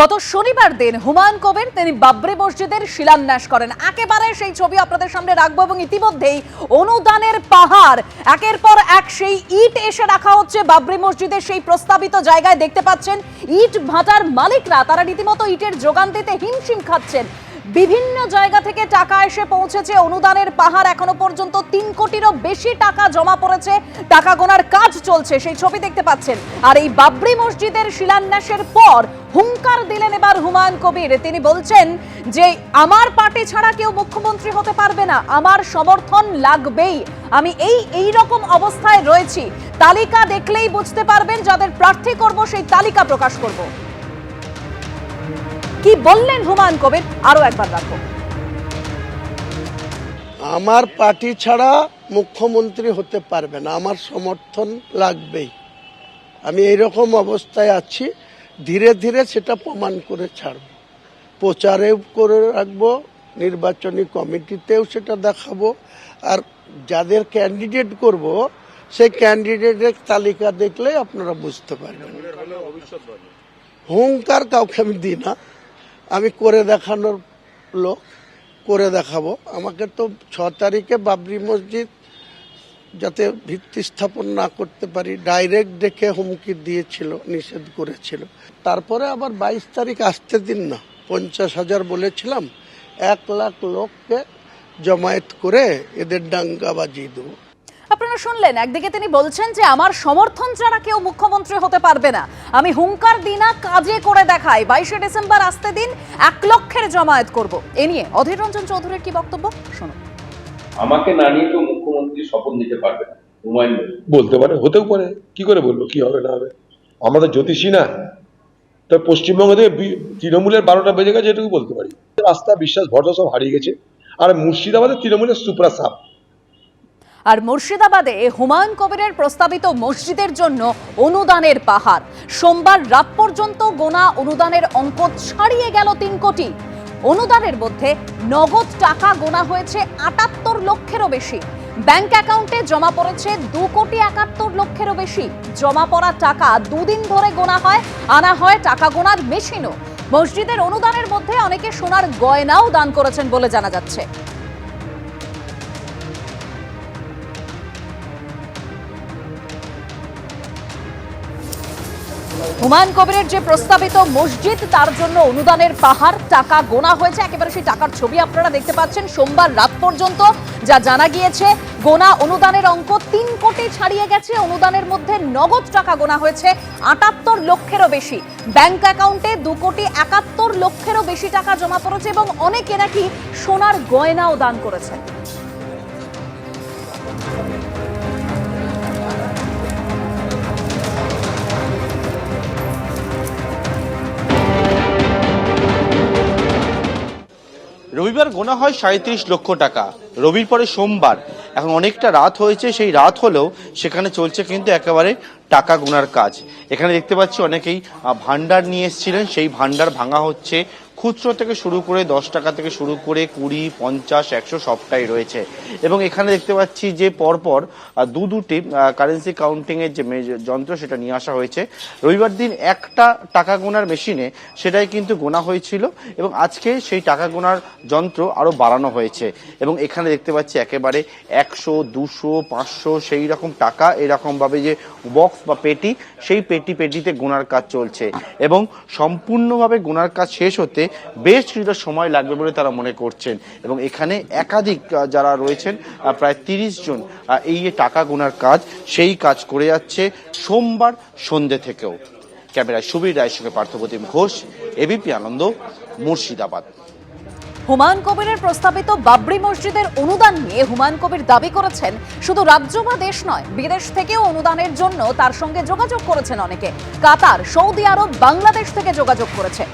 গত শনিবার দিন হুমায়ুন কবির, তিনি বাবরি মসজিদের শিলান্যাস করেন। একেবারে সেই ছবি আপনাদের সামনে রাখব এবং ইতিমধ্যেই অনুদানের পাহাড়। একের পর এক সেই ইট এসে রাখা হচ্ছে বাবরি মসজিদের সেই প্রস্তাবিত জায়গায় দেখতে পাচ্ছেন, ইট ভাটার মালিকরা তারা রীতিমতো ইটের যোগান দিতে হিমশিম খাচ্ছেন। বিভিন্ন জায়গা থেকে টাকা এসে পৌঁছেছে, অনুদানের পাহাড় এখনও পর্যন্ত তিন কোটিরও বেশি টাকা জমা পড়েছে। টাকা গোনার কাজ চলছে, সেই ছবি দেখতে পাচ্ছেন। আর এই বাবরি মসজিদের শিলান্যাসের পর হুঙ্কার দিলেন এবার হুমায়ুন কবির। তিনি বলছেন যে, আমার পার্টি ছাড়া কেউ মুখ্যমন্ত্রী হতে পারবে না। আমার সমর্থন লাগবেই। আমি এই এই রকম অবস্থায় রয়েছি। তালিকা দেখলেই বুঝতে পারবেন যাদের প্রার্থী করব, সেই তালিকা প্রকাশ করব। কি বললেন হুমায়ুন কবির? আরও একবার রাখো। আমার পার্টি ছাড়া মুখ্যমন্ত্রী হতে পারবে না। আমার সমর্থন লাগবেই। আমি এইরকম অবস্থায় আছি। ধীরে ধীরে সেটা প্রমাণ করে ছাড়ব। প্রচারেও করে রাখব, নির্বাচনী কমিটিতেও সেটা দেখাবো, আর যাদের ক্যান্ডিডেট করব, সেই ক্যান্ডিডেটের তালিকা দেখলে আপনারা বুঝতে পারবেন। হুঙ্কার কাউকে আমি দিই না। আমি করে দেখানোর লোক, করে দেখাবো। আমাকে তো ছ তারিখে বাবরি মসজিদ যাতে ভিত্তি স্থাপন না করতে পারি ডাইরেক্ট ডেকে হুমকি দিয়েছিল নিষেধ করেছিল। তারপরে আবার বাইশ তারিখ আসতে দিন না পঞ্চাশ হাজার বলেছিলাম এক লাখ লোককে জমায়েত করে এদের ডাঙ্গা বাজিয়ে দেবো। আপনারা শুনলেন একদিকে তিনি বলছেন যে আমার সমর্থন ছাড়া কেউ মুখ্যমন্ত্রী হতে পারবে না। আমি হুঙ্কার দিনা কাজে করে দেখাই। বাইশে ডিসেম্বর আসতে দিন এক লক্ষের জমায়েত করব। এ নিয়ে অধীর রঞ্জন চৌধুরীর কি বক্তব্য? শুনুন। আমাকে না নিয়ে কেউ মুখ্যমন্ত্রী শপথ নিতে পারবে না। হুমায়ুন বলে বলতে পারে হতেও পারে। কি করে বলব কি হবে না হবে? আমরা তো জ্যোতিষী না। তো পশ্চিমবঙ্গ থেকে তৃণমূলের বারোটা বেজে গেছে এটুকু বলতে পারি। আস্থা বিশ্বাস ভরসা সব হারিয়ে গেছে। আর মুর্শিদাবাদে তৃণমূলের সুপ্রা সাপ। আর মুর্শিদাবাদে হুমায়ুন কবিরের প্রস্তাবিত মসজিদের জন্য অনুদানের পাহাড়। সোমবার রাত পর্যন্ত গোনা অনুদানের অঙ্ক ছাড়িয়ে গেল তিন কোটি। অনুদানের মধ্যে নগদ টাকা গোনা হয়েছে আটাত্তর লক্ষেরও বেশি। ব্যাংক অ্যাকাউন্টে জমা পড়েছে দু কোটি একাত্তর লক্ষেরও বেশি। জমা পড়া টাকা দুদিন ধরে গোনা হয়, আনা হয় টাকা গোনার মেশিনও। মসজিদের অনুদানের মধ্যে অনেকে সোনার গয়নাও দান করেছেন বলে জানা যাচ্ছে। হুমায়ুন কবিরের যে প্রস্তাবিত মসজিদ, তার জন্য অনুদানের পাহাড়, টাকা গোনা হয়েছে। একেবারে সেই টাকার ছবি আপনারা দেখতে পাচ্ছেন সোমবার রাত পর্যন্ত, যা জানা গিয়েছে গোনা অনুদানের অঙ্ক তিন কোটি ছাড়িয়ে গেছে। অনুদানের মধ্যে নগদ টাকা গোনা হয়েছে আটাত্তর লক্ষেরও বেশি। ব্যাংক অ্যাকাউন্টে দু কোটি একাত্তর লক্ষেরও বেশি টাকা জমা পড়েছে এবং অনেকে নাকি সোনার গয়নাও দান করেছে রবিবার গোনা হয় সাঁত্রিশ লক্ষ টাকা। রবির পরে সোমবার। এখন অনেকটা রাত হয়েছে, সেই রাত হলেও সেখানে চলছে কিন্তু একেবারে টাকা গোনার কাজ। এখানে দেখতে পাচ্ছি অনেকেই ভান্ডার নিয়ে এসেছিলেন, সেই ভান্ডার ভাঙা হচ্ছে খুচরো থেকে শুরু করে দশ টাকা থেকে শুরু করে কুড়ি, পঞ্চাশ, একশো সবটাই রয়েছে। এবং এখানে দেখতে পাচ্ছি যে পরপর দু দুটি কারেন্সি কাউন্টিং এর যে যন্ত্র সেটা নিয়ে আসা হয়েছে। রবিবার দিন একটা টাকা গোনার মেশিনে সেটাই কিন্তু গোনা হয়েছিল এবং আজকে সেই টাকা গোনার যন্ত্র আরও বাড়ানো হয়েছে। এবং এখানে দেখতে পাচ্ছি একেবারে একশো, দুশো, পাঁচশো সেই রকম টাকা এরকম ভাবে যে বক্স বা পেটি, সেই পেটি পেটিতে গোনার কাজ চলছে। এবং সম্পূর্ণভাবে গোনার কাজ শেষ হতে বেশ কিছুটা সময় লাগবে বলে তারা মনে করছেন। এবং এখানে একাধিক যারা রয়েছেন প্রায় তিরিশ জন এই টাকা গোনার কাজ, সেই কাজ করে যাচ্ছে সোমবার সন্ধ্যে থেকেও। ক্যামেরায় সুবীর রায়ের সঙ্গে পার্থপ্রতিম ঘোষ, এবিপি আনন্দ, মুর্শিদাবাদ। হুমায়ুন কবিরের প্রস্তাবিত বাবরি মসজিদের অনুদান নিয়ে হুমায়ুন কবির দাবি করেছেন, শুধু রাজ্য বা দেশ নয়, বিদেশ থেকেও অনুদানের জন্য তার সঙ্গে যোগাযোগ করেছেন অনেকে। কাতার, সৌদি আরব, বাংলাদেশ থেকে যোগাযোগ করেছে।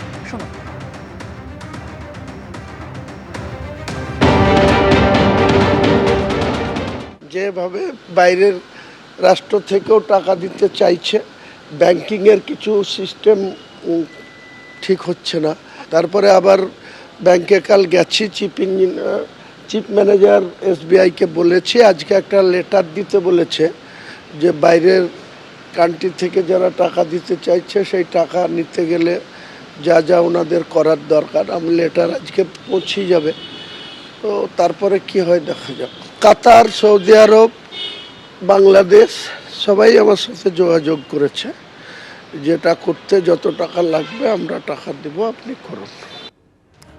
যেভাবে বাইরের রাষ্ট্র থেকেও টাকা দিতে চাইছে, ব্যাংকিংয়ের কিছু সিস্টেম ঠিক হচ্ছে না। তারপরে আবার ব্যাংকে কাল গেছি, চিফ ইঞ্জিনিয়ার, চিফ ম্যানেজার এসবিআইকে বলেছে, আজকে একটা লেটার দিতে বলেছে যে বাইরের কান্ট্রি থেকে যারা টাকা দিতে চাইছে, সেই টাকা নিতে গেলে যা যা ওনাদের করার দরকার। আমি লেটার আজকে পৌঁছে যাবে। তো তারপরে কি হয় দেখা যাক। কাতার, সৌদি আরব, বাংলাদেশ, সবাই আমার সাথে যোগাযোগ করেছে যেটা করতে যত টাকা লাগবে আমরা টাকা দেব, আপনি করুন।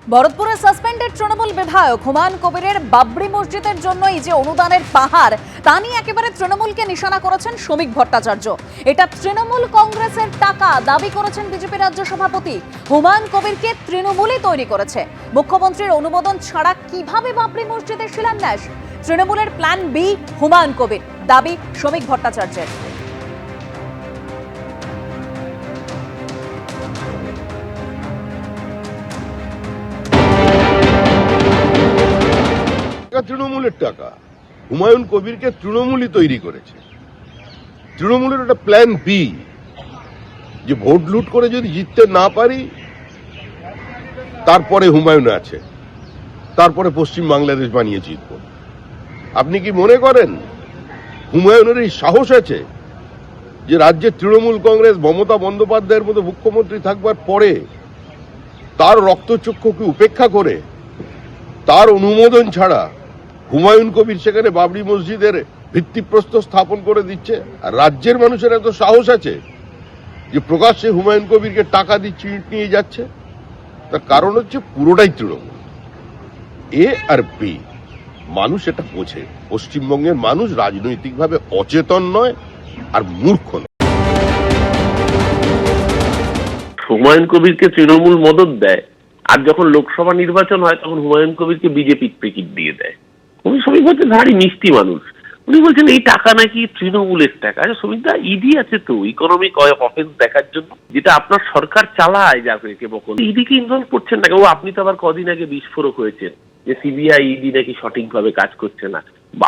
ভরতপুরে সাসপেন্ডেড তৃণমূল বিধায়ক হুমায়ুন কবিরের বাবরি মসজিদের জন্য এই যে অনুদানের পাহাড়, তা নিয়ে একেবারে তৃণমূলকে নিশানা করেছেন শ্রমিক ভট্টাচার্য। এটা তৃণমূল কংগ্রেসের টাকা দাবি করেছেন বিজেপি রাজ্য সভাপতি। হুমায়ুন কবিরকে তৃণমূলই তৈরি করেছে। মুখ্যমন্ত্রীর অনুমোদন ছাড়া কীভাবে বাবরি মসজিদের শিলান্যাস? তৃণমূলের প্ল্যান বি, হুমায়ুন কবির। দাবি শ্রমিক ভট্টাচার্যের। তৃণমূলের টাকা। হুমায়ুন কবিরকে তৃণমূলই তৈরি করেছে। তৃণমূলের একটা প্ল্যান বি। যে ভোট লুট করে যদি জিততে না পারি, তারপরে হুমায়ুন আছে। তারপরে পশ্চিম বাংলাদেশ বানিয়ে জিতব। আপনি কি মনে করেন? হুমায়ুনের এই সাহস আছে যে রাজ্যের তৃণমূল কংগ্রেস, মমতা বন্দ্যোপাধ্যায়ের মতো মুখ্যমন্ত্রী থাকবার পরে তার রক্তচক্ষুকে উপেক্ষা করে, তার অনুমোদন ছাড়া হুমায়ুন কবির সেখানে বাবরি মসজিদের ভিত্তিপ্রস্তর স্থাপন করে দিচ্ছে? আর রাজ্যের মানুষের এত সাহস আছে যে প্রকাশ্যে হুমায়ুন কবিরকে টাকা দিচ্ছে ইট নিয়ে যাচ্ছে? তার কারণ হচ্ছে পুরোটাই তৃণমূল, এ আর বি। মানুষ এটা বোঝে। পশ্চিমবঙ্গের মানুষ রাজনৈতিকভাবে অচেতন নয় আর মূর্খ নয়। হুমায়ুন কবিরকে তৃণমূল মদত দেয়। আর যখন লোকসভা নির্বাচন হয়, তখন হুমায়ুন কবিরকে বিজেপি টিকিট দিয়ে দেয়। উনি শ্রমিক হচ্ছে ভারী মিষ্টি মানুষ। উনি বলছেন, এই টাকা নাকি তৃণমূলের টাকা। আচ্ছা শ্রমিকদা ইডি আছে তো ইকোনমিক অফেন্স দেখার জন্য, যেটা আপনার সরকার চালায় যাকে বকল। ইডিকে ইনভলভ করছেন না ও, আপনি তো আবার কদিন আগে বিস্ফোরক হয়েছেন। যে সিবিআই ইডি নাকি সঠিকভাবে কাজ করছে না।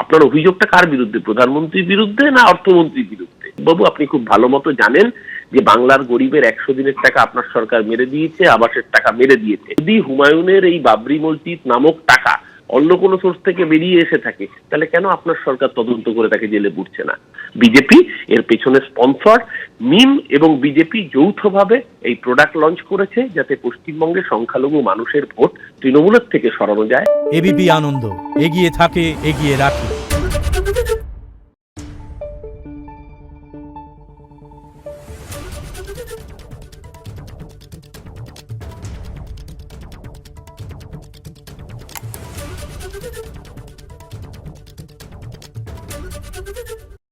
আপনার অভিযোগটা কার বিরুদ্ধে? প্রধানমন্ত্রীর বিরুদ্ধে না অর্থমন্ত্রীর বিরুদ্ধে? বাবু, আপনি খুব ভালো মতো জানেন যে বাংলার গরিবের একশো দিনের টাকা আপনার সরকার মেরে দিয়েছে, আবাসের টাকা মেরে দিয়েছে। যদি হুমায়ুনের এই বাবরি মসজিদ নামক টাকা অন্য কোনো সোর্স থেকে বেরিয়ে এসে থাকে, তাহলে কেন আপনার সরকার তদন্ত করে তাকে জেলে পুড়ছে না? বিজেপি এর পেছনে স্পন্সর মিম এবং বিজেপি যৌথভাবে এই প্রোডাক্ট লঞ্চ করেছে যাতে পশ্চিমবঙ্গে সংখ্যালঘু মানুষের ভোট তৃণমূলের থেকে সরানো যায়। এবিপি আনন্দ, এগিয়ে থাকে, এগিয়ে রাখে।